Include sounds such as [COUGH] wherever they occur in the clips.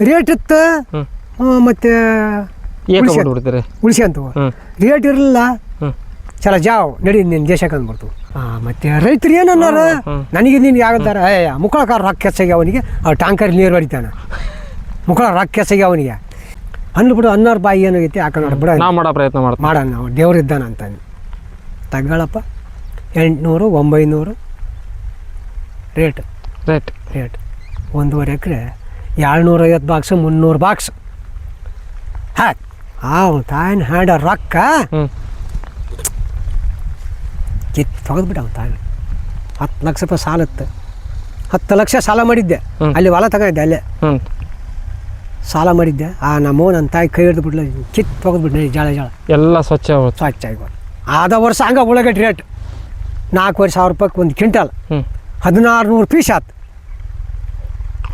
Rate ಇತ್ತು. ಹ್ಮ್. ಹ್ಮ್, ಮತ್ತೆ ಏಕ ಉಳ್ಸ್ಯಾನ. ಬಿಡ್ಬಿಡ್ತೀರಿ ಉಳಿಸಿ ಅಂತವು ಹ್ಮ್. ರೇಟ್ ಇರಲಿಲ್ಲ. ಹ್ಮ್. ಚಲ ಜಾವ್ ನಡಿ ನಿನ್ನ ದೇಶಕ್ಕೆ ಅಂದ್ಬಿಡ್ತು ಮತ್ತೆ ರೈತರು ಏನನ್ನಾರ ಹ್ಮ್. ನನಗೆ ನಿನ್ಗೆ ಯಾವ್ದಾರ ಏ ಮುಕ್ಕಳಕಾರ ರೊಕ್ಕ ಹೆಚ್ಚಾಗಿ ಅವನಿಗೆ. ಆ ಟ್ಯಾಂಕರ್ ನೀರು ಹೊಡಿತಾನೆ ಮುಕ್ಕಳ ರೊಕ್ಕ ಹೆಚ್ಚಾಗಿ ಅವನಿಗೆ. ಹಣ್ಣು ಬಿಡು ಅನ್ನೋರ ಬಾಯಿ ಏನಾಗೈತಿ ಹಾಕೊಂಡು ಬಿಡ ನಾ ಮಾಡೋ ಪ್ರಯತ್ನ ಮಾಡ್ತೀನಿ ಮಾಡೋಣ ನಾವು ದೇವ್ರಿದ್ದಾನ ಅಂತ ತಗೊಳಪ್ಪ. ಎಂಟುನೂರು ಒಂಬೈನೂರು. ರೇಟ್ ರೇಟ್ ರೇಟ್ ಒಂದೂವರೆ ಎಕರೆ ಏಳ್ನೂರ ಐವತ್ತು ಬಾಕ್ಸ್ ಮುನ್ನೂರು ಬಾಕ್ಸ್. ಹಾಕ್ ಅವ್ನು ತಾಯಿನ ಹಾಡ ರೊಕ್ಕ? ಕಿತ್ ತೆಗೆದ್ಬಿಟ್ಟ ಅವ್ನು ತಾಯಿ. ಹತ್ತು ಲಕ್ಷ ರೂಪಾಯಿ ಸಾಲ ಇತ್ತು. ಹತ್ತು ಲಕ್ಷ ಸಾಲ ಮಾಡಿದ್ದೆ. ಅಲ್ಲಿ ಹೊಲ ತಗೊಂಡಿದ್ದೆ ಅಲ್ಲೇ. ಸಾಲ ಮಾಡಿದ್ದೆ. ಆ ನಮ್ಮ ನನ್ನ ತಾಯಿ ಕೈ ಹಿಡಿದು ಕಿತ್ ಕಿತ್ತು ತೆಗೆದ್ಬಿಟ್ಟು ಜಾಳ ಜಾಳ. ಎಲ್ಲ ಸ್ವಚ್ಛ ಸ್ವಚ್ಛ ಆಗಿ ಆದ ವರ್ಷ ಹಂಗೆ ಉಳ್ಳಾಗಡ್ಡಿ ರೇಟ್. ನಾಲ್ಕೂವರೆ ಸಾವಿರ ರೂಪಾಯಿ ಒಂದು ಕ್ವಿಂಟಲ್. ಹದಿನಾರು ನೂರು ಪೀಸ್ ಆತು.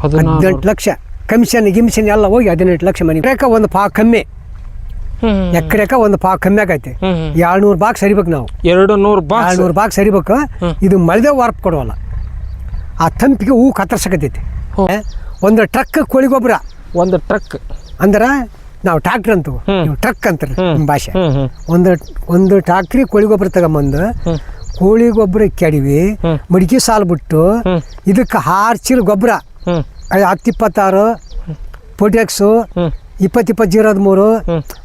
ಹದಿನೆಂಟು ಲಕ್ಷ. ಕಮಿಷನ್ ಗಿಮಿಷನ್ ಎಲ್ಲ ಹೋಗಿ ಹದಿನೆಂಟು ಲಕ್ಷ ಮನೆ. ಎಕರೆಕ ಒಂದು ಪಾ ಕಮ್ಮಿ. ಎಕ್ರೆಕ ಒಂದು ಪಾ ಕಮ್ಮಿ ಆಗೈತೆ. ಎರಡು ನೂರು ಏಳ್ನೂರು ಬಾಕ್ಸ್ ಸರಿಬೇಕು ನಾವು. ಎರಡು ನೂರು ಬಾಕ್ಸ್. ಏಳ್ನೂರು ಬಾಕ್ ಸರಿಬೇಕು ಇದು ಮಳೆದೇ ವಾರ್ಪ್ ಕೊಡೋಲ್ಲ. ಆ ತಂಪಿಗೆ ಹೂ ಕತ್ತರ್ಸಕತೈತಿ. ಒಂದು ಟ್ರಕ್ ಕೋಳಿ ಗೊಬ್ಬರ. ಒಂದು ಟ್ರಕ್. ಅಂದ್ರೆ ನಾವು ಟ್ರಾಕ್ಟರ್ ಅಂತ. ಟ್ರಕ್ ಅಂತಾರೆ ನಿಮ್ಮ ಭಾಷೆ. ಒಂದು ಒಂದು ಟ್ರಾಕ್ಟ್ರಿ ಕೋಳಿ ಗೊಬ್ಬರ ತಗೊಂಬಂದು. ಕೋಳಿ ಗೊಬ್ಬರ ಕೆಡವಿ. ಮಡಿಕೆ ಸಾಲು ಬಿಟ್ಟು. ಇದಕ್ಕೆ ಹಾರ್ಚಿಲ್ ಚೀಲ ಗೊಬ್ಬರ. ಹ್ಞೂ ಹತ್ತು ಇಪ್ಪತ್ತಾರು ಪೊಟ್ಯಾಕ್ಸು ಹ್ಞೂ ಇಪ್ಪತ್ತು ಇಪ್ಪತ್ತು ಜೀರೋ ಹದಿಮೂರು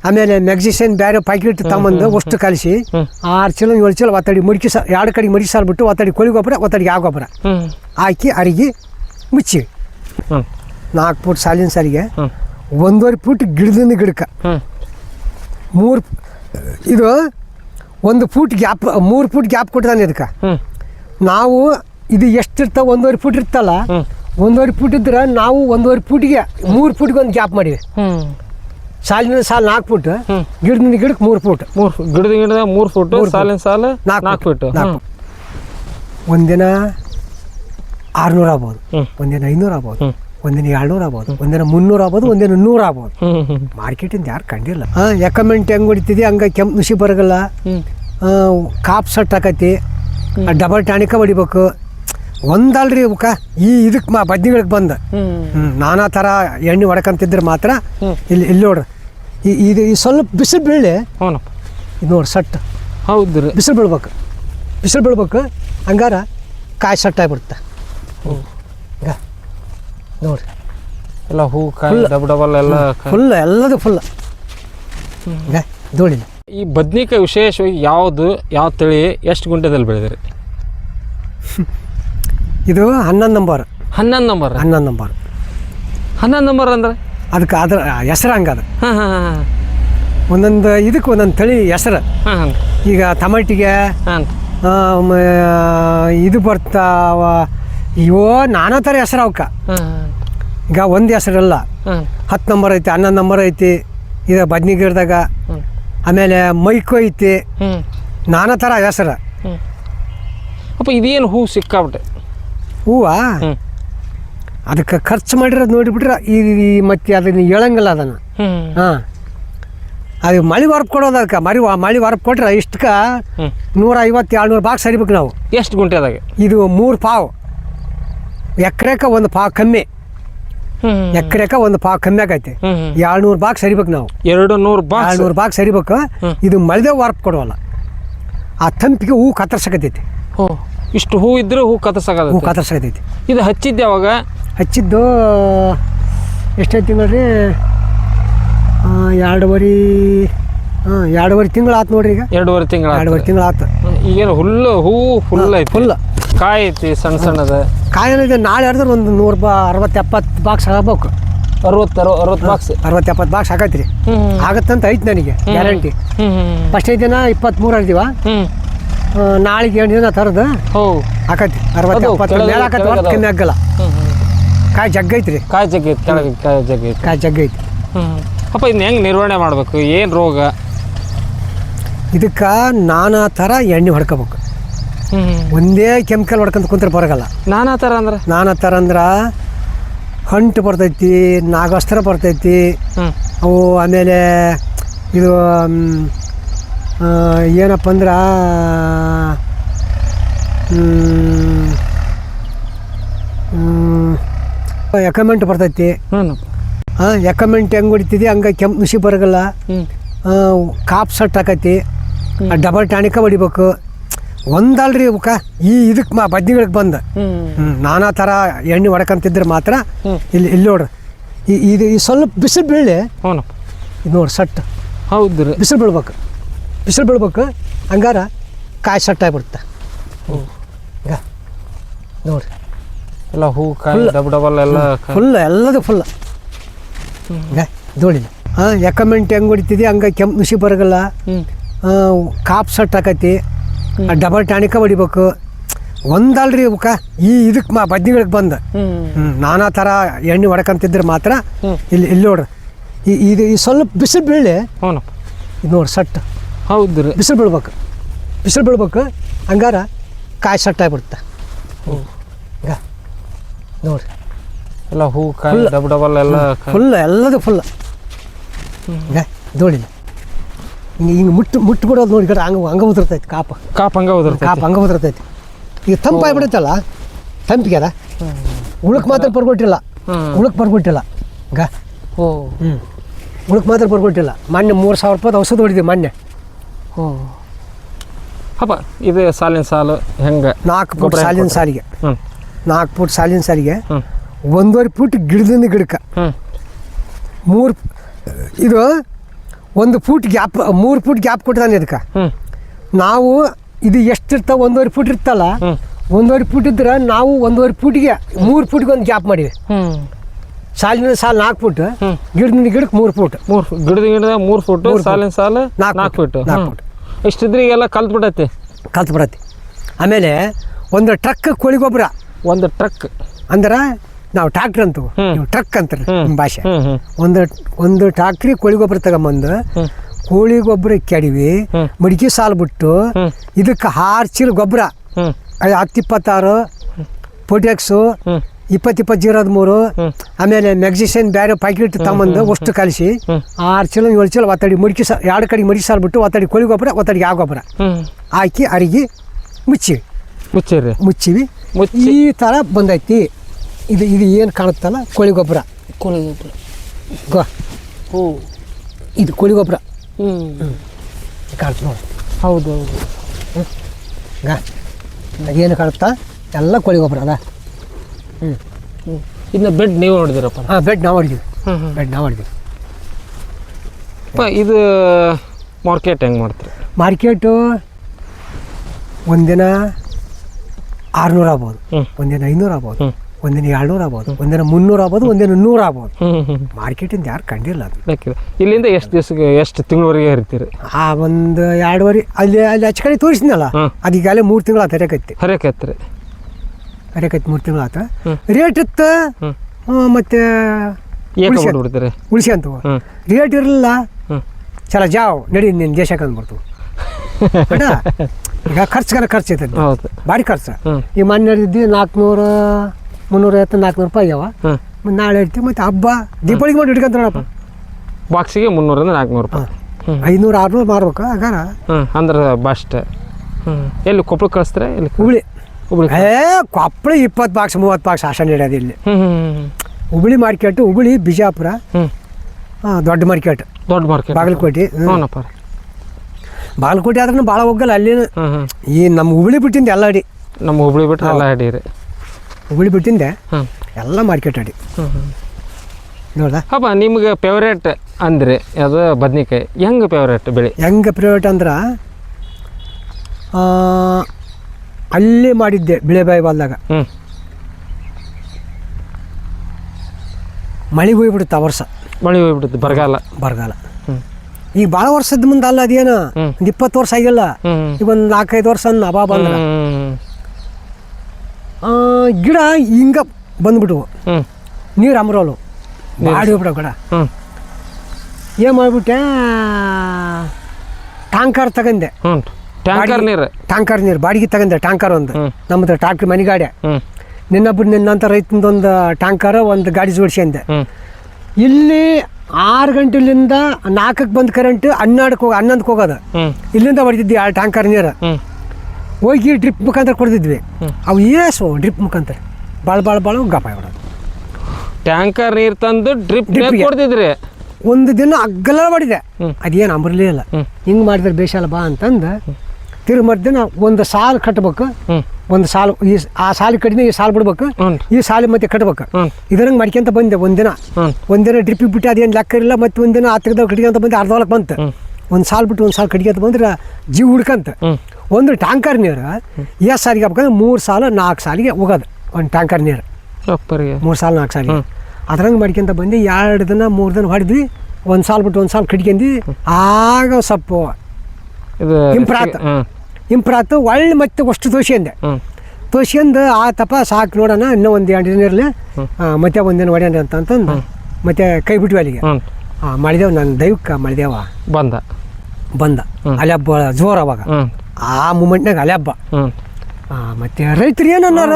ಆಮೇಲೆ ಮ್ಯಾಗ್ಸಿಷನ್ ಬೇರೆ ಪ್ಯಾಕೆಟ್ ತಗೊಂಬಂದು ಅಷ್ಟು ಕಲಿಸಿ. ಆರು ಚಲೋ ಏಳು ಚೀಲ ಒತ್ತಡಿ ಮಡಿಕೆ ಸಾ ಎರಡು ಕಡೆಗೆ ಮಡಿಕೆ ಸಾರ್ಬಿಟ್ಟು ಒತ್ತಡಿ ಕೋಳಿ ಗೊಬ್ಬರ ಒತ್ತಡಿ ಯಾವ ಗೊಬ್ಬರ ಹಾಕಿ ಅರಿಗಿ ಮುಚ್ಚಿ. ನಾಲ್ಕು ಫೂಟ್ ಸಾಲಿನ ಸಾರಿಗೆ ಒಂದೂವರೆ ಫೂಟ್ ಗಿಡದಿಂದ ಗಿಡಕ್ಕೆ. ಮೂರು ಇದು ಒಂದು ಫೂಟ್ ಗ್ಯಾಪ್ ಮೂರು ಫೂಟ್ ಗ್ಯಾಪ್ ಕೊಟ್ಟಿದ್ದಾನೆ ಇದಕ್ಕೆ. ನಾವು ಇದು ಎಷ್ಟಿರ್ತಾವೆ ಒಂದೂವರೆ ಫೂಟ್ ಇರ್ತಲ್ಲ. ಒಂದೂವರೆ ಫೂಟ್ ಇದ್ರೆ ನಾವು ಒಂದೂವರೆ ಫೂಟಿಗೆ ಮೂರು ಫೂಟ್ಗೆ ಒಂದು ಗ್ಯಾಪ್ ಮಾಡಿವಿ. ಸಾಲಿನ ಸಾಲು ನಾಲ್ಕು ಫುಟ್. ಗಿಡದಿಂದ ಗಿಡಕ್ಕೆ ಮೂರು ಫೂಟ್. ಮೂರು ಗಿಡದ ಗಿಡದ ಮೂರು ಫುಟ್ ಸಾಲಿನ ಸಾಲು ನಾಲ್ಕು ಫುಟ್. ಒಂದಿನ ಆರುನೂರು ಆಗ್ಬೋದು. ಒಂದಿನ ಐನೂರು ಆಗ್ಬೋದು. ಒಂದಿನ ಎರಡ್ನೂರು ಆಗ್ಬೋದು. ಒಂದಿನ ಮುನ್ನೂರು ಆಗ್ಬೋದು ಒಂದಿನ ನೂರು ಆಗ್ಬೋದು. ಮಾರ್ಕೆಟಿಂದ ಯಾರು ಕಂಡಿಲ್ಲ. ಹಾಂ ಎಕಮೆಂಟ್ ಹೆಂಗೆ ಹೊಡಿತಿದ್ವಿ ಹಂಗೆ ಕೆಂಪು ನುಸಿ ಬರಗಲ್ಲ. ಕಾಪ್ ಸಟ್ ಹಾಕತಿ ಡಬಲ್ ಟಾಣಿಕ ಹೊಡಿಬೇಕು. ಒಂದಲ್ರಿ ಅವಕ್ಕ. ಈ ಇದಕ್ಕೆ ಮಾ ಬದ್ನಿಗಳಿಗೆ ಬಂದ. ನಾನಾ ಥರ ಎಣ್ಣೆ ಹೊಡ್ಕಂತಿದ್ರೆ ಮಾತ್ರ ಇಲ್ಲಿ ಇಲ್ಲಿ ನೋಡ್ರಿ. ಈ ಇದು ಈ ಸ್ವಲ್ಪ ಬಿಸಿಲು ಬೀಳಿ ಇದು ನೋಡಿ ಸಟ್. ಹೌದು ರೀ. ಬಿಸಿಲು ಬೀಳ್ಬೇಕು. ಬಿಸಿಲು ಬೀಳ್ಬೇಕು ಹಂಗಾರ ಕಾಯಿ ಸಟ್ ಆಗಿಬಿಡುತ್ತೆ. ಹಂಗ ನೋಡ್ರಿ. ಎಲ್ಲ ಹೂ ಕಾಯಿ ಡಬ್ ಡಬಲ್ ಎಲ್ಲ. ಫುಲ್ ಎಲ್ಲದು ಫುಲ್ ಹಂಗ ನೋಡಿಲ್ಲ ಈ ಬದ್ನಿಕಾಯಿ ವಿಶೇಷವಾಗಿ ಯಾವುದು ಯಾವ ತಳಿ ಎಷ್ಟು ಗುಂಟೆದಲ್ಲಿ ಬೆಳೆದಿರಿ? [LAUGHS] ಇದು ಹನ್ನೊಂದು ನಂಬರ್. ಹನ್ನೊಂದು ನಂಬರ್. ಹನ್ನೊಂದು ನಂಬರ್. ಹನ್ನೊಂದು ನಂಬರ್ ಅಂದ್ರೆ? ಅದಕ್ಕೆ ಅದ್ರ ಹೆಸರು ಹಂಗದ ಹಾಂ ಹಾಂ ಹಾಂ ಒಂದೊಂದು ಇದಕ್ಕೆ ಒಂದೊಂದು ತಳಿ ಹೆಸರು. ಹಾಂ ಈಗ ತಮಟಿಗೆ ಹಾಂ ಇದು ಬರ್ತಾವ ಇವೋ ನಾನಾ ಥರ ಹೆಸರು ಅವಕ್ಕ. ಈಗ ಒಂದು ಹೆಸರಲ್ಲ. ಹತ್ತು ನಂಬರ್ ಐತಿ ಹನ್ನೊಂದು ನಂಬರ್ ಐತಿ. ಇದು ಬದ್ನಿ ಗಿಡದಾಗ ಆಮೇಲೆ ಮೈಕೋ ಐತಿ. ನಾನಾ ಥರ ಹೆಸರು. ಅಪ್ಪ ಇದೇನು ಹೂ ಸಿಕ್ಕಾಬಿಟ್ಟೆ ಹೂವ? ಅದಕ್ಕೆ ಖರ್ಚು ಮಾಡಿರೋದು ನೋಡಿಬಿಟ್ರೆ ಈ ಈ ಮತ್ತೆ ಅದನ್ನ ಹೇಳಂಗಿಲ್ಲ ಅದನ್ನು. ಹಾಂ. ಅದು ಮಳೆ ವರ್ಪ್ ಕೊಡೋದು ಅದಕ್ಕೆ. ಮರಿ ಮಳೆ ವರ್ಪ್ ಕೊಟ್ರೆ ಇಷ್ಟಕ್ಕೆ ನೂರ ಐವತ್ತು ಏಳ್ನೂರು ಬಾಕ್ಸ್ ಹರಿಬೇಕು ನಾವು. ಎಷ್ಟು ಗುಂಟೆದಾಗ ಇದು ಮೂರು ಪಾವು. ಎಕರೆಕ ಒಂದು ಪಾವು ಕಮ್ಮಿ. ಎಕ್ರೆಕ ಎಕರೆಕ ಒಂದು ಪಾವು ಕಮ್ಮಿ ಆಗೈತೆ. ಏಳ್ನೂರು ಬಾಕ್ಸ್ ಹರಿಬೇಕು ನಾವು. ಎರಡು ನೂರು ಬಾಕ್ಸ್? ಏಳ್ನೂರು ಬಾಕ್ಸ್ ಹರಿಬೇಕು ಹ್ಮ್. ಇದು ಮಳೆದೇ ವಾರ್ಪ್ ಕೊಡೋಲ್ಲ ಆ ತಂಪಿಗೆ ಹೂ ಕತ್ತರ್ಸಕತ್ತೈತಿ. ಹೋ. ಇಷ್ಟು ಹೂ ಇದ್ರೆ ಹೂ ಹೂ ಕತ್ತಸಾಗತ್ತೆ ಕತ್ತರ್ಸಕತ್ತೈತಿ ಇದು ಹಚ್ಚಿದ್ದೆ ಅವಾಗ ಹಚ್ಚಿದ್ದು ಎಷ್ಟೈತಿ ನೋಡ್ರಿ ಎರಡೂವರೆ ಹಾಂ ಎರಡುವರೆ ತಿಂಗಳು ಆತು ನೋಡ್ರಿ ಈಗ. ಎರಡೂವರೆ ತಿಂಗಳ ಎರಡುವರೆ ತಿಂಗಳು ಆತು. ಈಗೇನು ಹುಲ್ಲು ಹೂ ಫುಲ್ ಐತಿ. ಫುಲ್ ಕಾಯಿ ಐತಿ ಸಣ್ಣ ಸಣ್ಣದ. ಕಾಯಿಲೆ ನಾಳೆ ಹಿಡಿದ್ರೆ ಒಂದು ನೂರು ಬಾ ಅರವತ್ತು ಎಪ್ಪತ್ತು ಬಾಕ್ಸ್ ಆಗಬೇಕು ಅರವತ್ತು ಅರವ ಅರವತ್ತು ಬಾಕ್ಸ್ ಅರವತ್ತು ಎಪ್ಪತ್ತು ಬಾಕ್ಸ್ ಆಗೈತ್ರಿ ರೀ ಆಗತ್ತಂತ ಐತಿ ನನಗೆ ಗ್ಯಾರಂಟಿ ಫಸ್ಟ್ ದಿನ ಇಪ್ಪತ್ತ್ಮೂರು ಹ್ಞೂ ನಾಳೆಗೆ ಎಂಟು ದಿನ ತರದು? ಹೋ ಆಕತಿ. ಅರವತ್ತು ಎಪ್ಪತ್ತು ಮೇಲೆ ಆಕತಿ ಹೊರ್ತು ಕಮ್ಮಿ ಆಗಲ್ಲ ಕಾಯಿ ಜಗ್ಗೈತ್ರಿ ಕಾಯಿ ಜಗ್ಗೈತಿ ಕೆಳಗೆ ಕಾಯಿ ಜಗ್ಗಿ ಐತಿ. ಕಾಯಿ ಜಗ್ಗೈತಿ ಹ್ಞೂ ಅಪ್ಪ ಇದನ್ನ ಹೆಂಗೆ ನಿರ್ವಹಣೆ ಮಾಡಬೇಕು? ಏನು ರೋಗ? ಇದಕ್ಕೆ ನಾನಾ ಥರ ಎಣ್ಣೆ ಹೊಡ್ಕೋಬೇಕು. ಒಂದೇ ಕೆಮಿಕಲ್ ಹೊಡ್ಕೊಂತ ಕುಂತ್ರೆ ಬರಗಲ್ಲ. ನಾನಾ ಥರ ಅಂದ್ರೆ? ನಾನಾ ಥರ ಅಂದ್ರೆ ಹಂಟು ಬರ್ತೈತಿ ನಾಗಸ್ತ್ರ ಬರ್ತೈತಿ. ಅವು ಆಮೇಲೆ ಇದು ಏನಪ್ಪ ಅಂದ್ರೆ ಎಕಮೆಂಟ್ ಬರ್ತೈತಿ. ಹಾಂ ಎಕಮೆಂಟ್ ಹೆಂಗೆ ಹೊಡಿತಿದ್ದಿ ಹಂಗೆ ಕೆಂಪು ನುಸಿ ಬರಗಲ್ಲ. ಕಾಪ್ ಸಟ್ ಹಾಕೈತಿ. ಡಬಲ್ ಟಾಣಿಕ ಹೊಡಿಬೇಕು. ಒಂದಲ್ರಿ ಅವಕ್ಕ ಈ ಇದಕ್ಕೆ ಮಾ ಬದ್ನಿಗಳಿಗೆ ಬಂದ. ನಾನಾ ಥರ ಎಣ್ಣೆ ಹೊಡ್ಕೊಂತಿದ್ರೆ ಮಾತ್ರ ಇಲ್ಲಿ ಇಲ್ಲಿ ನೋಡ್ರಿ. ಈ ಇದು ಈ ಸ್ವಲ್ಪ ಬಿಸಿಲು ಬೀಳಿ ಇದು ನೋಡಿ ಸಟ್. ಹೌದು ಬಿಸಿಲು ಬೀಳ್ಬೇಕು. ಬಿಸಿಲು ಬೀಳ್ಬೇಕು ಹಂಗಾರ ಕಾಯಿ ಸಟ್ಟಾಗ್ಬಿಡುತ್ತೆ ಆಗಿಬಿಡುತ್ತೆ ಹಿಂಗ ನೋಡಿರಿ. ಎಲ್ಲ ಹೂ ಕಾಯಿ ಡಬ್ ಡಬಲ್ ಎಲ್ಲ. ಫುಲ್ ಎಲ್ಲದು ಫುಲ್ ಹಿಂಗ ನೋಡಿಲ್ಲ ಹಾಂ ಎಕಮೆಂಟ್ ಹೆಂಗೆ ಹೊಡಿತಿದ್ದೆ ಹಂಗೆ ಕೆಂಪು ನುಸಿ ಬರಗಲ್ಲ. ಕಾಪ್ ಸಟ್ ಆಕತಿ. ಡಬಲ್ ಟಾಣಿಕ ಹೊಡಿಬೇಕು. ಒಂದಲ್ರಿ ಅವಕ್ಕ ಈ ಇದಕ್ಕೆ ಮಾ ಬದ್ನಿಗಳಿಗೆ ಬಂದ. ನಾನಾ ಥರ ಎಣ್ಣೆ ಹೊಡ್ಕೊಂತಿದ್ರೆ ಮಾತ್ರ ಇಲ್ಲಿ ಇಲ್ಲಿ ನೋಡ್ರಿ. ಈ ಇದು ಈ ಸ್ವಲ್ಪ ಬಿಸಿಲು ಬೀಳಿ ಇದು ನೋಡಿ ಸಟ್. ಹೌದು ರೀ ಬಿಸಿಲು ಬೀಳ್ಬೇಕು. ಬಿಸಿಲು ಬೀಳ್ಬೇಕು. ಹಂಗಾರ ಕಾಯಿ ಸಟ್ ಆಗಿಬಿಡುತ್ತೆ ಈಗ ನೋಡ್ರಿ. ಎಲ್ಲ ಹೂ ಕಾಯಿ ಡಬ್ ಡಬಲ್ ಎಲ್ಲ. ಫುಲ್ ಎಲ್ಲದು ಫುಲ್ ಈಗ ನೋಡಿಲ್ಲ ಹಿಂಗೆ ಹಿಂಗೆ ಮುಟ್ಟು ಮುಟ್ಟು ಬಿಡೋದು ನೋಡಿ ಕಡೆ ಹಂಗೆ ಹಂಗೆ ಉದುರ್ತೈತಿ ಕಾಪ. ಕಾಪ ಹಂಗ ಹೋದ್ರತೈತಿ ಕಾಪ ಹಂಗೆ ಉದುರ್ತೈತಿ. ಈಗ ತಂಪಾಗಿ ಬಿಡುತ್ತಲ್ಲ ತಂಪಿಗೆ ಅದ ಉಳುಕ್ ಮಾತ್ರ ಬರ್ಕೊಟ್ಟಿಲ್ಲ ಉಳುಕ್ ಪಡ್ಕೊಟ್ಟಿಲ್ಲ. ಬರ್ಕೊಟ್ಟಿಲ್ಲ ಹಿಂಗ ಓ. ಹ್ಞೂ ಉಳುಕ್ ಮಾತ್ರ ಬರ್ಕೊಟ್ಟಿಲ್ಲ ಮೊನ್ನೆ ಮೂರು ಸಾವಿರ ರೂಪಾಯಿ ಔಷಧ ಹೊಡಿದ್ವಿ ಮೊನ್ನೆ. ಓ. ಅಪ್ಪ ಇದು ಸಾಲಿನ ಸಾಲು ಹೆಂಗೆ? ನಾಲ್ಕು ಫುಟ್ ಸಾಲಿನ ಸಾಲಿಗೆ. ಹ್ಞೂ ನಾಲ್ಕು ಫುಟ್ ಸಾಲಿನ ಸಾಲಿಗೆ ಹ್ಞೂ ಒಂದೂವರೆ ಫುಟ್ ಗಿಡದಿಂದ ಗಿಡಕ್ಕೆ. ಹ್ಞೂ ಮೂರು ಇದು ಒಂದು ಫೂಟ್ ಗ್ಯಾಪ್ ಮೂರು ಫುಟ್ ಗ್ಯಾಪ್ ಕೊಟ್ಟಿದ್ದಾನೆ ಇದಕ್ಕೆ. ಹ್ಞೂ ನಾವು ಇದು ಎಷ್ಟಿರ್ತಾವ? ಒಂದೂವರೆ ಫುಟ್ ಇರ್ತಲ್ಲ. ಹ್ಞೂ ಒಂದೂವರೆ ಫುಟ್ ಇದ್ರೆ ನಾವು ಒಂದೂವರೆ ಫುಟ್ಗೆ ಮೂರು ಫುಟ್ಗೆ ಒಂದು ಗ್ಯಾಪ್ ಮಾಡಿವಿ. ಹ್ಞೂ ಸಾಲಿನ ಸಾಲು ನಾಲ್ಕು ಫುಟ್. ಗಿಡದಿಂದ ಗಿಡಕ್ಕೆ ಮೂರು ಫುಟ್. ಮೂರು ಗಿಡದ ಗಿಡದ ಮೂರು ಫುಟ್ ಸಾಲಿನ ಸಾಲು ನಾಲ್ಕು ನಾಲ್ಕು ಫುಟ್. ಫೀಟ್. ನಾಲ್ಕು ಹ್ಞೂ ಇಷ್ಟಿದ್ರೆ ಈಗೆಲ್ಲ ಕಲ್ತು ಬಿಡತ್ತೆ ಕಲ್ತು ಬಿಡತ್ತೆ ಆಮೇಲೆ ಒಂದು ಟ್ರಕ್ ಕೋಳಿ ಗೊಬ್ಬರ. ಒಂದು ಟ್ರಕ್. ಅಂದ್ರೆ ನಾವು ಟ್ರಾಕ್ಟರ್ ಅಂತೀವಿ. ನೀವು ಟ್ರಕ್ ಅಂತಾರೆ. ನಿಮ್ಮ ಭಾಷೆ. ಒಂದು ಒಂದು ಟ್ರಾಕ್ಟ್ರಿ ಕೋಳಿ ಗೊಬ್ಬರ ತಗೊಂಬಂದು ಕೋಳಿ ಗೊಬ್ಬರ ಕೆಡವಿ. ಮಡಿಕೆ ಸಾಲು ಬಿಟ್ಟು ಇದಕ್ಕೆ ಹಾರ್ಚಿಲ್ ಚೀಲ ಗೊಬ್ಬರ ಹತ್ತಿಪ್ಪತ್ತಾರು ಹತ್ತು ಇಪ್ಪತ್ತಾರು ಪೊಟ್ಯಾಕ್ಸು ಇಪ್ಪತ್ತು ಇಪ್ಪತ್ತು ಜೀರೋ ಹದಿಮೂರು ಹ್ಮ್. ಆಮೇಲೆ ಮ್ಯಾಗ್ಸಿಷನ್ ಬೇರೆ ಪ್ಯಾಕೆಟ್ ತಗೊಂಬಂದು ಅಷ್ಟು ಕಲಿಸಿ. ಆರು ಚೀಲ ಏಳು ಚೀಲ ಒತ್ತಡಿ ಮಡಿಕೆ ಸಾ ಎರಡು ಕಡೆ ಮಡಿಕೆ ಸಾಲು ಬಿಟ್ಟು ಒತ್ತಡಿ ಕೋಳಿ ಗೊಬ್ಬರ ಒತ್ತಡಿ ಆ ಗೊಬ್ಬರ. ಹಾಕಿ ಅರಿಗಿ ಮುಚ್ಚಿ. ಮುಚ್ಚಿರಿ. ಮುಚ್ಚಿವಿ. ಮುಚ್ಚಿ. ಈ ಥರ ಬಂದೈತಿ. ಇದು ಇದು ಏನು ಕಾಣುತ್ತಲ್ಲ? ಕೋಳಿ ಗೊಬ್ಬರ. ಕೋಳಿ ಗೊಬ್ಬರ. ಗೋ. ಹ್ಞೂ. ಇದು ಕೋಳಿ ಗೊಬ್ಬರ. ಹ್ಞೂ. ಕಾಣ್ತು ನೋಡಿ. ಹೌದು ಹೌದು. ಗಾ. ಏನು ಕಾಣುತ್ತಾ? ಎಲ್ಲ ಕೋಳಿ ಗೊಬ್ಬರ ಅದ. ಹ್ಞೂ ಹ್ಞೂ ಇದನ್ನ ಬೆಡ್ ನೀವು ನೋಡಿದಿರಪ್ಪ. ಹಾಂ ಬೆಡ್ ನಾವು ಹೊಡೆದಿವಿ ಹ್ಞೂ ಹ್ಞೂ ಬೆಡ್ ನಾವು ಹೊಡೆದಿವಿ ಅಪ್ಪ ಇದು ಮಾರ್ಕೆಟ್ ಹೆಂಗೆ ಮಾಡ್ತೀರಿ? ಮಾರ್ಕೆಟು ಒಂದಿನ ಆರುನೂರು ಆಗ್ಬೋದು. ಒಂದಿನ ಐನೂರು ಆಗ್ಬೋದು. ಒಂದಿನ ಎರಡ್ನೂರು ಆಗ್ಬೋದು. ಒಂದಿನ ಮುನ್ನೂರು ಆಗ್ಬೋದು ಒಂದಿನ ನೂರು ಆಗ್ಬೋದು. ಮಾರ್ಕೆಟಿಂದ ಯಾರು ಕಂಡಿಲ್ಲ ಅದು. ಇಲ್ಲಿಂದ ಎಷ್ಟು ದಿವಸಕ್ಕೆ ಎಷ್ಟು ತಿಂಗಳವರೆಗೆ ಇರ್ತೀರಿ ಆ ಒಂದು ಎರಡುವರೆ ಅಲ್ಲಿ ಅಲ್ಲಿ ಹಚ್ಚ ಕಡೆ ತೋರಿಸಿದ್ನಲ್ಲ ಈಗಾಗಲೇ ಮೂರು ತಿಂಗಳು ಆತ ರೇಖೈತಿ ರೇಖೈತಿ ಮೂರು ತಿಂಗಳು ಆತ. ರೇಟ್ ಇತ್ತು ಮತ್ತೆ ಉಳ್ಸಿ- ಅಂತವ ರೇಟ್ ಇರಲಿಲ್ಲ. ಚಲ ಜಾವ್ ನಡಿ ನಿನ್ನ ದೇಶಕ್ಕೆ ಅಂದ್ಬಿಡ್ತು [LAUGHS] ಈಗ ಖರ್ಚುಗಾರ ಖರ್ಚು ಐತದ ಭಾರಿ ಖರ್ಚು. ಈ ಮೊನ್ನೆ ನಡೆದಿದ್ದು ನಾಲ್ಕುನೂರು ಮುನ್ನೂರೈವತ್ತು ನಾಲ್ಕುನೂರು ರೂಪಾಯಿ ಅವ ಮತ್ತೆ ನಾಳೆ ಇರ್ತೀವಿ ಮತ್ತು ಹಬ್ಬ ದೀಪಾವಳಿಗೆ ಮಾಡಿ ಹಿಡ್ಕೊಂತಾರಪ್ಪ ಬಾಕ್ಸಿಗೆ ಮುನ್ನೂರಿಂದ ನಾಲ್ಕುನೂರು ರೂಪಾಯಿ. ಐನೂರು ಆರುನೂರು ಮಾರ್ಬೇಕು ಆಗಾರ ಅಂದ್ರೆ ಬಸ್ಟ್ ಎಲ್ಲಿ ಕೊಪ್ಪಳಕ್ಕೆ ಕಳಿಸ್ತಾರೆ ಎಲ್ಲಿ ಹುಬ್ಳಿ. ಹುಬ್ಳಿ ಏ ಕೊಪ್ಪಳ ಇಪ್ಪತ್ತು ಬಾಕ್ಸ್ ಮೂವತ್ತು ಬಾಕ್ಸ್ ಆಶ ನಡೆಯೋದು ಇಲ್ಲಿ. ಹ್ಞೂ ಹುಬ್ಳಿ ಮಾರ್ಕೆಟ್ ಹುಬ್ಳಿ ಬಿಜಾಪುರ ಹ್ಞೂ ದೊಡ್ಡ ಮಾರ್ಕೆಟ್ ದೊಡ್ಡ ಮಾರ್ಕೆಟ್ ಬಾಗಲಕೋಟೆ. ಹ್ಞೂನಪ್ಪ ಬಾಗಲಕೋಟೆ ಆದ್ರೂ ಭಾಳ ಹೋಗಲ್ಲ ಅಲ್ಲಿ ಹ್ಞೂ ಈ ನಮ್ಮ ಹುಬ್ಳಿ ಬಿಟ್ಟಿಂದ ಎಲ್ಲ ಅಡಿ. ನಮ್ಮ ಹುಬ್ಳಿ ಬಿಟ್ಟು ಎಲ್ಲ ಹಿಡೀರಿ ಹುಬ್ಳಿ ಬಿಟ್ಟಿಂದೆ ಎಲ್ಲ ಮಾರ್ಕೆಟ್ ಅಡಿ. ಹ್ಞೂ ಹ್ಞೂ ನೋಡ್ದ? ಹಬ್ಬ ನಿಮ್ಗೆ ಫೇವ್ರೇಟ್ ಅಂದ್ರೆ ಅದು ಬದ್ನಿಕಾಯಿ. ಹೆಂಗೆ ಫೇವ್ರೇಟ್ ಬೆಳೆ? ಹೆಂಗೆ ಪ್ರೈವೇಟ್ ಅಂದ್ರೆ ಅಲ್ಲಿ ಮಾಡಿದ್ದೆ ಬಿಳೆಬಾಯಿ ಬಾಲ್ದಾಗ ಹ್ಞೂ ಮಳೆ ಹೋಗ್ಬಿಡುತ್ತೆ ಆ ವರ್ಷ. ಮಳೆ ಹೋಗ್ಬಿಡುತ್ತೆ ಬರಗಾಲ. ಬರಗಾಲ. ಈಗ ಭಾಳ ವರ್ಷದ ಮುಂದೆ ಅಲ್ಲ ಅದೇನು. ಒಂದು ಇಪ್ಪತ್ತು ವರ್ಷ ಆಗಿಲ್ಲ. ಈಗ ಒಂದು ನಾಲ್ಕೈದು ವರ್ಷ ಅನ್ನ ಅಭಾ ಬಂದ ಗಿಡ ಹಿಂಗ ಬಂದ್ಬಿಟ್ವು. ನೀರು ಅಮರೋಲು. ಮಾಡಿ ಹೋಗ್ಬಿಡ ಗಿಡ. ಏನು ಮಾಡಿಬಿಟ್ಟೆ? ಟ್ಯಾಂಕರ್ ತಗಂದೆ ಟ್ಯಾಂಕರ್ ನೀರು. ಟ್ಯಾಂಕರ್ ನೀರು ಬಾಡಿಗೆ ತಗಂದೆ ಟ್ಯಾಂಕರ್ ಒಂದು. ನಮ್ದು ನಮ್ಮದು ಟ್ಯಾಕ್ಟ್ರಿ ಮನೆ ಗಾಡಿ ನಿನ್ನೊಬ್ಬರು ನಿನ್ನಂತ ರೈತಂದೊಂದು ಟ್ಯಾಂಕರ್ ಒಂದು ಗಾಡಿ ಹ್ಞೂ ಇಲ್ಲಿ ಆರು ಗಂಟೆಲಿಂದ ನಾಲ್ಕಕ್ಕೆ ಬಂದು ಕರೆಂಟ್ ಹನ್ನೆರಡಕ್ಕೆ ಹೋಗಿ ಹನ್ನೊಂದಕ್ಕೆ ಹೋಗೋದು. ಇಲ್ಲಿಂದ ಹೊಡಿತಿದ್ವಿ ಆ ಟ್ಯಾಂಕರ್ ನೀರು. ಹೋಗಿ ಡ್ರಿಪ್ ಮುಖಾಂತರ ಕೊಡ್ದಿದ್ವಿ. ಅವು ಏಸು ಡ್ರಿಪ್ ಮುಖಾಂತರ. ಭಾಳ ಭಾಳ ಭಾಳ ಗಪ್ಪ ಆಗ್ಬಿಡೋದು. ಟ್ಯಾಂಕರ್ ನೀರು ತಂದು ಡ್ರಿಪ್. ಕೊಡ್ತಿದ್ರಿ ಒಂದು ದಿನ ಅಗ್ಗಲ ಮಾಡಿದೆ ಹ್ಮ್. ಅದೇನು ಅಂಬರ್ಲೇ ಇಲ್ಲ. ಹಿಂಗೆ ಮಾಡಿದ್ರೆ ಬೇಷಲ್ಲ ಬಾ ಅಂತಂದು ತಿರು ಮರ್ದಿನ ಒಂದು ಸಾಲು ಕಟ್ಟಬೇಕು ಒಂದು ಸಾಲು ಈ ಆ ಸಾಲು ಕಡಿಮೆ ಈ ಸಾಲು ಬಿಡ್ಬೇಕು. ಈ ಸಾಲು ಮತ್ತೆ ಕಟ್ಬೇಕು. ಇದರಂಗೆ ಮಾಡ್ಕೊಂತ ಬಂದೆ ಒಂದಿನ. ಒಂದಿನ ಡ್ರಿಪ್ ಬಿಟ್ಟು ಅದೇನು ಲೆಕ್ಕ ಇರಲಿಲ್ಲ ಮತ್ತೆ ಒಂದಿನ ಹತ್ತಿರದಾಗ ಕಟ್ಕೊಂತ ಬಂದೆ ಅರ್ಧ ಹೊಲಕ್ಕೆ ಬಂತು. ಒಂದು ಸಾಲು ಬಿಟ್ಟು ಒಂದು ಸಾಲು ಕಟ್ಕೊಂತ ಬಂದ್ರೆ ಜೀವ ಹುಡ್ಕಂತ. ಒಂದು ಟ್ಯಾಂಕರ್ ನೀರು ಎಷ್ಟು ಸಾಲಿಗೆ ಹಾಕ್ಬೇಕಂದ್ರೆ ಮೂರು ಸಾಲು ನಾಲ್ಕು ಸಾಲಿಗೆ ಹೋಗೋದು ಒಂದು ಟ್ಯಾಂಕರ್ ನೀರು. ಮೂರು ಸಾಲು ನಾಲ್ಕು ಸಾಲಿಗೆ. ಅದ್ರಂಗೆ ಮಾಡ್ಕೊಂತ ಬಂದು ಎರಡು ದಿನ ಮೂರು ದಿನ ಹೊಡೆದ್ವಿ. ಒಂದು ಸಾಲು ಬಿಟ್ಟು ಒಂದು ಸಾಲು ಕಟ್ಕೊಂಡಿ ಆಗ ಸ್ವಲ್ಪ ಇದು ಇಂಪ್ರಾತ್. ಒಳ್ಳೆ ಮತ್ತೆ ಅಷ್ಟು ತೋಷಿಯಂದೆ ತೋಷಿಯಂದು ಆ ತಪ ಸಾಕು ನೋಡೋಣ ಇನ್ನೂ ಒಂದು ಎರಡು ದಿನ ಇರಲಿ. ಮತ್ತೆ ಒಂದಿನ ಹೊಡ್ಯಾನ ಅಂತ ಅಂತಂದು. ಮತ್ತೆ ಕೈ ಬಿಟ್ವಿ ಅಲ್ಲಿಗೆ. ಹಾಂ ಮಾಡಿದೆವು ನನ್ನ ದೈವಕ್ಕೆ ಮಾಡಿದೆವ ಬಂದ. ಬಂದ. ಅಲೆ ಹಬ್ಬ ಜೋರು ಅವಾಗ. ಆ ಮೂಮೆಂಟ್ನಾಗ ಅಲೆ ಹಬ್ಬ. ಮತ್ತೆ ರೈತರು ಏನನ್ನಾರ.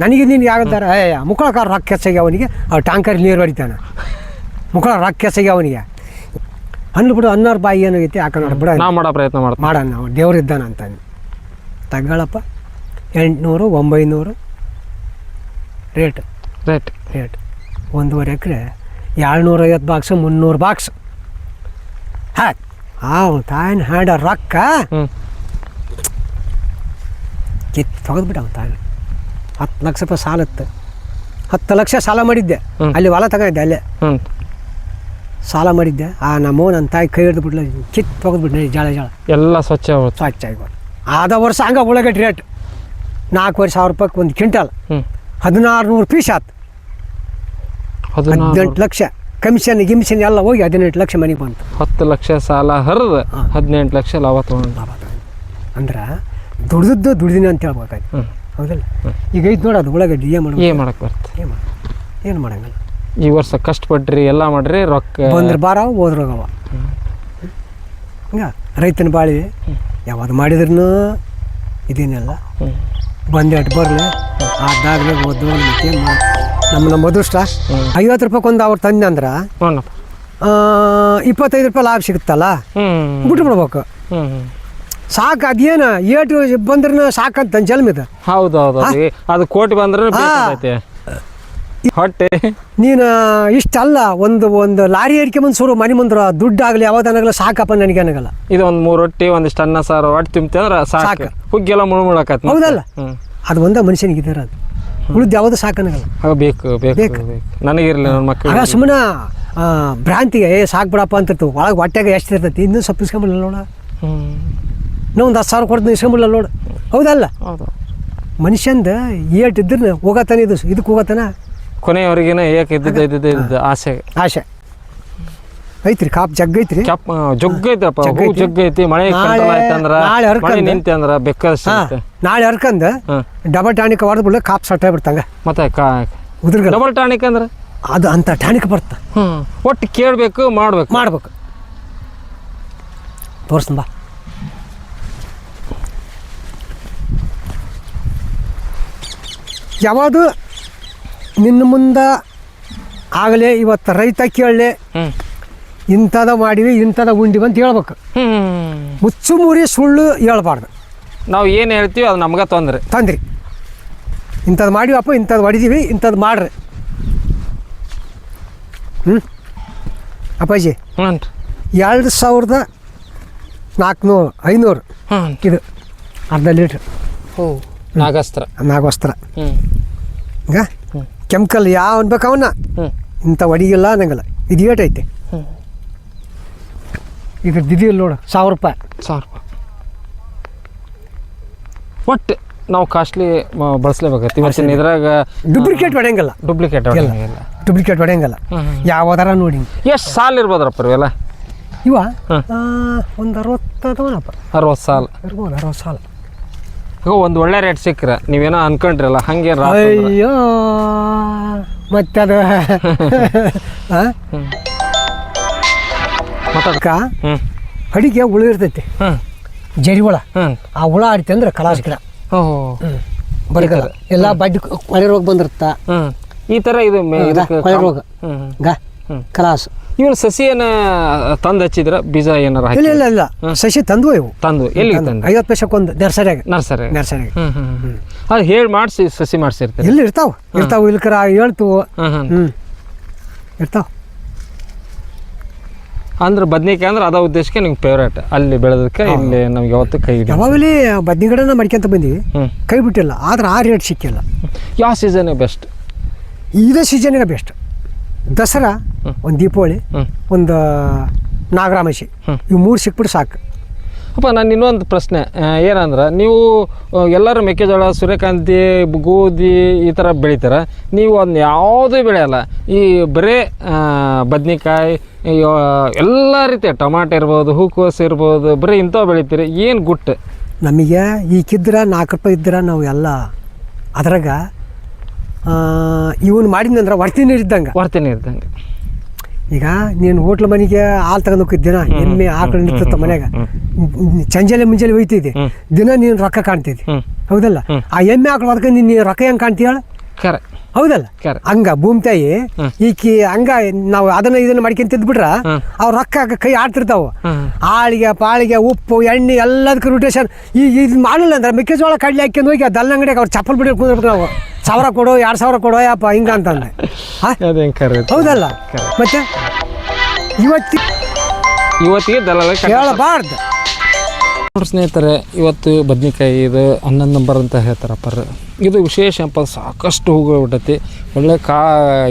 ನನಗೆ ನಿನ್ಗೆ ಯಾವ್ದಾರ ಏ ರೊಕ್ಕ ಹೆಚ್ಚಾಗಿ ಅವನಿಗೆ ಆ ಟ್ಯಾಂಕರ್ ನೀರು ಹೊಡಿತಾನೆ. ಮುಕ್ಕಳ ರೊಕ್ಕ ಹೆಚ್ಚಾಗಿ ಅವನಿಗೆ. ಅನ್ನ ಬಿಡು ಅನ್ನೋರ್ ಬಾಯಿ ಏನಾಗೈತಿ ಹಾಕೋಣ ಬಿಡ ಮಾಡೋ ಪ್ರಯತ್ನ ಮಾಡ್ತೀವಿ ಮಾಡೋಣ ನಾವು. ದೇವ್ರಿದ್ದಾನ ಅಂತ ತಗೊಳಪ್ಪ. ಎಂಟುನೂರು ಒಂಬೈನೂರು. ರೇಟ್. ರೇಟ್. ರೇಟ್. ಒಂದೂವರೆ ಎಕರೆ ಏಳ್ನೂರೈವತ್ತು ಬಾಕ್ಸ್ ಮುನ್ನೂರು ಬಾಕ್ಸ್ ಹಾಂ ಹಾಂ ತಾಯಿನ ಹ್ಯಾಂಡ ರೊಕ್ಕ. ಕಿತ್ತು ತೆಗೆದ್ಬಿಟ್ಟ ಅವ್ನು ತಾಯಿ. ಹತ್ತು ಲಕ್ಷ ರೂಪಾಯಿ ಸಾಲತ್ತು. ಹತ್ತು ಲಕ್ಷ ಸಾಲ ಮಾಡಿದ್ದೆ. ಅಲ್ಲಿ ಹೊಲ ತಗೊಂಡಿದ್ದೆ ಅಲ್ಲೇ. ಸಾಲ ಮಾಡಿದ್ದೆ. ಆ ನಮ್ಮ ನನ್ನ ತಾಯಿ ಕೈ ಹಿಡಿದು ಬಿಡ್ಲ ಕಿತ್ತು ತೆಗೆದ್ಬಿಟ್ಟು ಜಾಳ ಜಾಳ. ಎಲ್ಲ ಸ್ವಚ್ಛ ಸ್ವಚ್ಛ ಆಗಿ ಆದ ವರ್ಷ ಹಂಗೆ ಉಳ್ಳಾಗಡ್ಡಿ ರೇಟ್ ನಾಲ್ಕುವರೆ ಸಾವಿರ ರೂಪಾಯಿಗೆ ಒಂದು ಕ್ವಿಂಟಲ್. ಹದಿನಾರು ನೂರು ಪೀಸ್ ಆತು. ಹದಿನೆಂಟು ಲಕ್ಷ. ಕಮಿಷನ್ ಗಿಮಿಷನ್ ಎಲ್ಲ ಹೋಗಿ ಹದಿನೆಂಟು ಲಕ್ಷ ಮನೆಗೆ ಬಂತು. ಹತ್ತು ಲಕ್ಷ ಸಾಲ ಹರಿದು. ಹದಿನೆಂಟು ಲಕ್ಷ ಲಾಭ ತೊಗೊಂಡು ಲಾಭ. ಅಂದ್ರೆ ದುಡ್ದದ್ದು ದುಡ್ದಿನ ಅಂತ ಹೇಳ್ಬೇಕಾಯ್ತು. ಹೌದಲ್ಲ? ಈಗ ಐದು ನೋಡೋದು ಉಳ್ಳಾಗಡ್ಡಿ ಏನು ಮಾಡೋದು ಏನು ಮಾಡೋಕ್ಕೆ ಬರ್ತದೆ ಏನು ಮಾಡ ಏನು ಮಾಡಂಗಿಲ್ಲ? ಈ ವರ್ಷ ಕಷ್ಟಪಟ್ರಿ ಎಲ್ಲ ಮಾಡ್ರಿ ರೊಕ್ಕ ಬಂದ್ರೆ ಬಾರ ಹೋದ್ರೋಗವ ಹಿಂಗ ರೈತನ ಬಾಳಿ ಯಾವಾಗ ಮಾಡಿದ್ರೂ ಇದೇನಿಲ್ಲ. ಬಂದೇಟ್ ಬರಲಿ ಅದಾಗಲೇ ಓದು ನಮ್ಮ ನಮ್ಮ ಅದೃಷ್ಟ. ಐವತ್ತು ರೂಪಾಯಿ ಒಂದು ಅವ್ರು ತಂದೆ ಅಂದ್ರೆ ಇಪ್ಪತ್ತೈದು ರೂಪಾಯಿ ಲಾಭ ಸಿಗುತ್ತಲ್ಲ? ಬಿಟ್ಟು ಬಿಡ್ಬೇಕು. ಸಾಕು ಅದೇನು ಏಟು ಬಂದ್ರೂ ಸಾಕಂತ ಜನ್ಮಿದ ಹೌದೌದು ಹೌದು ಹೌದು. ಅದು ಕೋಟಿ ಬಂದ್ರೆ ಹೊಟ್ಟೆ. ನೀನು ಇಷ್ಟಲ್ಲ ಒಂದು ಒಂದು ಲಾರಿ ಏರ್ಕೊಂಬಂದು ಸುರು ಮನೆ ಮುಂದ್ರ ದುಡ್ಡು ಆಗಲಿ ಯಾವ್ದಾಗಲ್ಲ ಸಾಕಪ್ಪ ನನಗೆ ಅನಗಲ್ಲ ಇದು ಒಂದು ಮೂರು ರೊಟ್ಟಿ ಒಂದಿಷ್ಟು ಅನ್ನ ಸಾರು ಹೊಟ್ಟೆ ತಿಂತ ಅಂದ್ರೆ ಸಾಕು. ಹುಗ್ಗೆಲ್ಲ ಮುಳುಮುಳಕತ್ ಹೌದಲ್ಲ? ಅದು ಒಂದೇ ಮನುಷ್ಯನಿಗೆ ಇದ್ದಾರ ಅದು. ಉಳಿದು ಯಾವುದು ಸಾಕನಗಲ್ಲ ಬೇಕು ಬೇಕು ನನಗಿರಲಿ ನನ್ನ ಮಕ್ಕಳು ಸುಮ್ಮನೆ ಭ್ರಾಂತಿಗೆ ಏ ಸಾಕು ಬಿಡಪ್ಪ ಅಂತಿರ್ತು ಒಳಗೆ ಹೊಟ್ಟೆಗೆ ಎಷ್ಟು ಇರ್ತೈತಿ? ಇನ್ನೂ ಸ್ವಲ್ಪ ನೋಡ. ಇನ್ನೂ ಒಂದು ಹತ್ತು ಸಾವಿರ ಕೊಡ್ತೀನಿ ಇಸ್ಕೊಂಬಿಡಲ್ಲ ನೋಡು. ಹೌದಲ್ಲ? ಹೌದು. ಮನುಷ್ಯಂದ ಏಟ್ ಇದ್ರೆ ಹೋಗತ್ತಾನೆ ಇದು ಇದಕ್ಕೆ ಹೋಗತ್ತಾನ? ಕೊನೆಯವರೆಗಿನ ಏಕೆ ಇದ್ದಿದ್ದು ಇದ್ದಿದ್ದು ಇದ್ದಿದ್ದು ಆಸೆ. ಆಸೆ. ಐತ್ರಿ ಕಾಪ್ ಜಗ್ ಐತ್ರಿ ಚಪ್ ಜಗ್ಗ ಐತಪ್ಪ ಜಗ್ಗ ಹೂ ಐತಿ. ಜಗ್ಗ ಐತಿ ಮಳೆ ನಾಳೆ- ಕಂಟ್ರೋಲ್ ಆಯ್ತಂದ್ರ ನಾಳೆ ಹರ್ಕಂದ. ಮಳೆ ನಿಂತೆ ಅಂದ್ರ ಬೇಕಾದಷ್ಟು ಹಾಂ ನಾಳೆ ಹರ್ಕಂದ ಡಬಲ್ ಟಾನಿಕ್ ಹೊಡೆದ್ ಬಿಡ್ಲೆ ಕಾಪ್ ಸಟ್ಟ ಬಿಡ್ತಂಗ. ಮತ್ತೆ ಉದುರ್ಗಲ್ಲ. ಡಬಲ್ ಟಾನಿಕ್ ಅಂದ್ರೆ? ಅದು ಅಂತ ಟಾನಿಕ್ ಬರ್ತ. ಹ್ಮ್. ಒಟ್ಟು ಕೇಳ್ಬೇಕು ಮಾಡ್ಬೇಕು. ಮಾಡ್ಬೇಕು. ತೋರ್ಸ್ತೀನಿ ಬಾ. ಯಾವುದು ನಿನ್ನ ಮುಂದೆ ಆಗಲೇ ಇವತ್ತು ರೈತ ಕೇಳಲೆ. ಹ್ಞೂ ಇಂಥದ ಮಾಡಿವಿ ಇಂಥದ ಉಂಡಿವಿ ಅಂತ ಹೇಳ್ಬೇಕು. ಮುಚ್ಚು ಮುರಿ ಸುಳ್ಳು ಹೇಳ್ಬಾರ್ದು. ನಾವು ಏನು ಹೇಳ್ತೀವಿ ಅದು ನಮ್ಗೆ ತೊಂದರೆ. ತಂದ್ರಿ. ಇಂಥದ್ದು ಮಾಡಿವಪ್ಪ ಇಂಥದ್ದು ಹೊಡಿದೀವಿ ಇಂಥದ್ದು ಮಾಡ್ರಿ. ಹ್ಞೂ ಅಪ್ಪಾಜಿ ಹ್ಞೂ ಎರಡು ಸಾವಿರದ ನಾಲ್ಕುನೂರು ಐನೂರು. ಹ್ಞೂ ಇದು ಅರ್ಧ ಲೀಟ್ರ್. ಓ ನಾಗಸ್ತ್ರ. ನಾಗೋಸ್ತ್ರ ಹ್ಞೂ ಈಗ ಹ್ಮ್. ಕೆಮಿಕಲ್ ಯಾವ ಅನ್ಬೇಕು ಅವನ್ನ? ಇಂಥ ಹೊಡಿಗಿಲ್ಲ ಅನ್ನಂಗಿಲ್ಲ ಇದು ಏಟ್ ಐತೆ ಇದ್ರದ್ದು ಇದೆಯಲ್ಲ ನೋಡು. ಸಾವಿರ ರೂಪಾಯಿ. ಸಾವಿರ ರೂಪಾಯಿ. ಒಟ್ಟು ನಾವು ಕಾಸ್ಟ್ಲಿ ಬಳಸ್ಲೇಬೇಕಾಗತ್ತೆ ಇವತ್ತಿನ ಇದ್ರಾಗ ಡುಪ್ಲಿಕೇಟ್ ಹೊಡೆಯಂಗಿಲ್ಲ ಡುಪ್ಲಿಕೇಟ್ ಹೊಡೆಯಂಗಿಲ್ಲ ಡುಪ್ಲಿಕೇಟ್ ಹೊಡೆಯಂಗಿಲ್ಲ ಯಾವ್ದಾರ ನೋಡಿ. ಎಷ್ಟು ಸಾಲ ಇರ್ಬೋದ್ರಪ್ಪ ಇವೆಲ್ಲ ಇವ. ಒಂದು ಅರವತ್ತು ಅರವತ್ತು ಸಾಲ. ಇರ್ಬೋದು ಅರವತ್ತು ಸಾಲ. ಒಂದು ಒಳ್ಳೆ ರೇಟ್ ಸಿಕ್ಕ್ರೆ. ನೀವೇನೋ ಅನ್ಕೊಂಡ್ರಲ್ಲ ಹಂಗೆ ಅಯ್ಯೋ ಮತ್ತೆ ಅದು ಅಡಿಗೆ ಹುಳು ಇರ್ತೈತಿ. ಜರಿ ಹುಳ ಹ್ಞೂ ಆ ಹುಳ ಆಡ್ತಿ ಅಂದ್ರೆ ಕಲಾಸ್ ಗಿಡ. ಹ್ಞೂ ಬರಗಲ್ಲ ಎಲ್ಲ ಬಡ್ಡಿ ಕೊಳೆ ರೋಗ ಬಂದಿರುತ್ತ? ಹ್ಞೂ ಈ ಥರ ಇದು? ಕೊಳೆ ರೋಗ. ಗ. ಕಲಾಸ್. ಇವನು ಸಸಿಯನ್ನ ತಂದು ಹಚ್ಚಿದ್ರ ಬೀಜ ಏನಾರ ಇಲ್ಲ ಹಾಕಿ ಇಲ್ಲ. ಇಲ್ಲ ಸಸಿ ತಂದು ಇವು. ತಂದು ಎಲ್ಲಿ ತಂದು ಐವತ್ತು ಪೈಸಕ್ಕೊಂದು ನರ್ಸರಿಯಾಗ. ನರ್ಸರಿ. ನರ್ಸರಿ ಅದು ಹೇಳಿ ಮಾಡಿಸಿ ಸಸಿ ಮಾಡಿಸಿರ್ತೀರಿ. ಇಲ್ಲಿ ಇರ್ತಾವ? ಇರ್ತಾವ ಇಲ್ಕರ ಹೇಳ್ತು. ಹ್ಞೂ ಇರ್ತಾವ. ಅಂದ್ರೆ ಬದ್ನಿಕಾಯಿ ಅಂದ್ರೆ ಅದ ಉದ್ದೇಶಕ್ಕೆ ನಿಮ್ಗೆ ಫೇವ್ರೇಟ್ ಅಲ್ಲಿ ಬೆಳೆದಕ್ಕೆ ಇಲ್ಲಿ ನಮ್ಗೆ ಯಾವತ್ತು ಕೈ ಹಿಡಿ ಯಾವಾಗಲೇ ಬದ್ನಿ ಗಿಡನ ಮಾಡ್ಕೊಂತ ಬಂದೀವಿ ಕೈ ಬಿಟ್ಟಿಲ್ಲ. ಆದ್ರೆ ಆ ರೇಟ್ ಸಿಕ್ಕಿಲ್ಲ. ಯಾವ ಸೀಸನ್ ಬೆಸ್ಟ್ ಇದೇ ಸೀಸನ್ಗೆ ಬೆಸ್ಟ್ ದಸರಾ ಒಂದು ದೀಪಾವಳಿ ಒಂದು ನಾಗರಾಮಶಿ. ಇವು ಮೂರು ಸಿಕ್ಬಿಟ್ಟು ಸಾಕು. ಅಪ್ಪ ನಾನು ಇನ್ನೊಂದು ಪ್ರಶ್ನೆ. ಏನಂದ್ರೆ ನೀವು ಎಲ್ಲರೂ ಮೆಕ್ಕೆಜೋಳ ಸೂರ್ಯಕಾಂತಿ ಗೋಧಿ ಈ ಥರ ಬೆಳಿತಾರೆ. ನೀವು ಅದನ್ನ ಯಾವುದೂ ಬೆಳೆಯಲ್ಲ. ಈ ಬರೇ ಬದ್ನೆಕಾಯಿ ಬದ್ನಿಕಾಯಿ ಎಲ್ಲ ರೀತಿಯ ಟೊಮಾಟೊ ಇರ್ಬೋದು ಹೂಕೋಸು ಇರ್ಬೋದು ಬರೀ ಇಂಥವು ಬೆಳಿತೀರಿ. ಏನು ಗುಟ್ಟು ನಮಗೆ ಈಗಿದ್ರೆ ನಾಲ್ಕು ರೂಪಾಯಿ ಇದ್ರೆ ನಾವು ಎಲ್ಲ ಅದ್ರಾಗ ಇವನು ಮಾಡಿದ್ನಂದ್ರೆ ವರ್ತಿ ಇದ್ದಂಗೆ. ವರ್ತನೆ ಇದ್ದಂಗೆ. ಈಗ ನೀನು ಹೋಟ್ಲ್ ಮನೆಗೆ ಹಾಲು ತಗೊಂಡು ಹೋಗಿದ್ದ ದಿನ ಎಮ್ಮೆ ಆಕಳು ನಿಂತ ಮನ್ಯಾಗ. ಚಂಜಲೆ ಮುಂಜಾನೆ ಒಯ್ತಿದ್ದೆ ಹ್ಮ್. ದಿನ ನೀನು ರೊಕ್ಕ ಕಾಣ್ತಿದ್ದೆ. ಹೌದಲ್ಲ? ಆ ಎಮ್ಮೆ ಆಕಳು ಅದಕ್ಕೆ ನೀನು ರೊಕ್ಕ ಹೆಂಗೆ ಕಾಣ್ತೀಯ ಕರೆ. ಹೌದಲ್ಲ? ಅಂಗ ಹಂಗ ಭೂಮಿ ತಾಯಿ ಈಕಿ ಹಂಗ ನಾವು ಅದನ್ನ ಇದನ್ನ ಮಾಡ್ಕೊಂತಿದ್ ಬಿಟ್ರ ಹ್ಮ್. ಅವ್ರ ರೊಕ್ಕ ಕೈ ಆಡ್ತಿರ್ತಾವ. ಆಳಿಗೆ ಪಾಳಿಗೆ ಉಪ್ಪು ಎಣ್ಣೆ ಎಲ್ಲದಕ್ಕೂ ರೊಟೇಷನ್ ಈಗ ಇದು ಮಾಡಲಿಲ್ಲ ಅಂದ್ರೆ ಮೆಕ್ಕೆಜೋಳ ಕಡ್ಲಿ ಹಾಕ್ಯಂದು ಹೋಗಿ ಆ ದಲ್ಲಂಗಡಿಗೆ ಅವ್ರು ಚಪ್ಪಲ್ ಬಿಡಿ ಕುಂದಿರ್ಬೇಕು ನಾವು. ಸಾವಿರ ಕೊಡು ಎರಡು ಸಾವಿರ ಕೊಡು ಯಪ್ಪ ಹಿಂಗ ಅಂತಂದೆ ಹಾ? ಅದೇನು ಕರೆ ಹೌದಲ್ಲ? ಮತ್ತೆ ಇವತ್ತಿ ಇವತ್ತಿಗೆ ದಲ್ಲಾಳಿ ಕಟ್ಟ ಹೇಳಬಾರ್ದು ನೋಡಿ ಸ್ನೇಹಿತರೆ, ಇವತ್ತು ಬದ್ನಿಕಾಯಿ ಇದು ಹನ್ನೊಂದು ನಂಬರ್ ಅಂತ ಹೇಳ್ತಾರಪ್ಪ ಇದು ವಿಶೇಷ ಅಪ್ಪ ಸಾಕಷ್ಟು ಹೋಗ್ಬಿಟ್ಟೈತಿ ಒಳ್ಳೆ ಕಾ,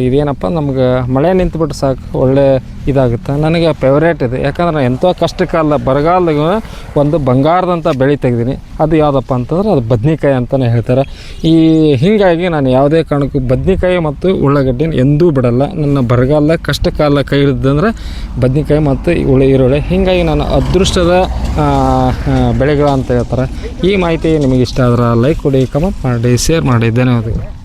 ಇದೇನಪ್ಪ ನಮ್ಗೆ ಮಳೆ ನಿಂತುಬಿಟ್ಟು ಸಾಕು, ಒಳ್ಳೆ ಇದಾಗುತ್ತೆ. ನನಗೆ ಫೇವ್ರೇಟ್ ಇದು. ಯಾಕಂದ್ರೆ ಎಂಥ ಕಷ್ಟ ಕಾಲ ಬರಗಾಲದಾಗ ಒಂದು ಬಂಗಾರದಂಥ ಬೆಳೆ ತೆಗ್ದೀನಿ. ಅದು ಯಾವುದಪ್ಪ ಅಂತಂದ್ರೆ ಅದು ಬದ್ನಿಕಾಯಿ ಅಂತಲೇ ಹೇಳ್ತಾರೆ. ಈ ಹೀಗಾಗಿ ನಾನು ಯಾವುದೇ ಕಾರಣಕ್ಕೂ ಬದ್ನಿಕಾಯಿ ಮತ್ತು ಉಳ್ಳಾಗಡ್ಡಿನ ಎಂದೂ ಬಿಡಲ್ಲ. ನನ್ನ ಬರಗಾಲ ಕಷ್ಟ ಕಾಲ ಕೈ ಹಿಡಿದಂದ್ರೆ ಬದ್ನಿಕಾಯಿ ಮತ್ತು ಉಳ್ಳ ಈರುಳ್ಳಿ. ಹೀಗಾಗಿ ನಾನು ಅದೃಷ್ಟದ ಬೆಳೆಗಳು ಅಂತ ಹೇಳ್ತಾರೆ. ಈ ಮಾಹಿತಿ ನಿಮಗೆ ಇಷ್ಟ ಆದ್ರೆ ಲೈಕ್ ಕೊಡಿ, ಕಮೆಂಟ್ ಮಾಡಿ, ಶೇರ್ ಮಾಡಿ. ಧನ್ಯವಾದಗಳು.